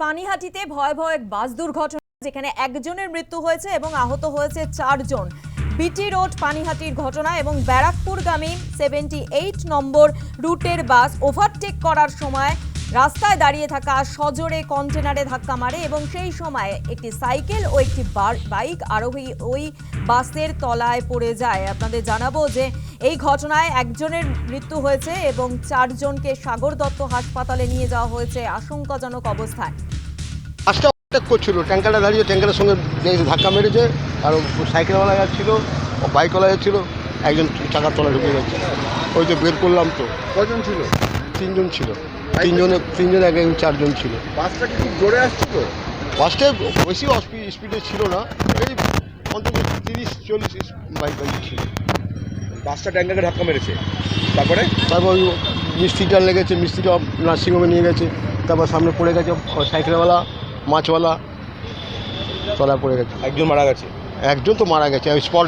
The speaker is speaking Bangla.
পানিহাটিতে ভয় ভয়াবহ এক বাস দুর্ঘটনা যেখানে একজনের মৃত্যু হয়েছে এবং আহত হয়েছে চারজন। বিটি রোড পানিহাটির ঘটনা এবং ব্যারাকপুরগামী সেভেন্টি এইট নম্বর রুটের বাস ওভারটেক করার সময় রাস্তায় দাঁড়িয়ে থাকা সজোরে কন্টেনারে ধাক্কা মারে এবং সেই সময় একটি সাইকেল ও একটি বার- বাইক আরোহী ওই বাসের তলায় পড়ে যায়। আপনাদের জানাব যে এই ঘটনায় একজনের মৃত্যু হয়েছে এবং চারজনকে সাগর দত্ত হাসপাতালে নিয়ে যাওয়া হয়েছে আশঙ্কাজনক অবস্থায়। বাসটা ওভারটেক করছিল। ট্যাঙ্কারটা দাঁড়িয়ে ট্যাঙ্কারের সঙ্গে যে ধাক্কা মেরেছে আর সাইকেলওয়ালা যাচ্ছিল ও বাইকওয়ালা যাচ্ছিল একজন চাকার তলায় ঢুকে যাচ্ছে ওই তো বের করলাম তো। কজন ছিল? তিনজন ছিল। তিনজনে তিনজন এক একজন চারজন ছিল। বাসটা কি জোরে আসছিল ফার্স্টে বেশি স্পিডে ছিল না। এই অন্তত তিরিশ চল্লিশ বাইক বাইক ছিল। বাসটা ট্যাঙ্কারকে ধাক্কা মেরেছে। তারপরে? তারপর ওই মিস্ত্রিটা লেগেছে মিস্ত্রিটা নার্সিংহোমে নিয়ে গেছে। তারপর সামনে পড়ে গেছে সাইকেলওয়ালা মাছওয়ালা তলায় পড়ে গেছে। একজন মারা গেছে। একজন তো মারা গেছে স্পট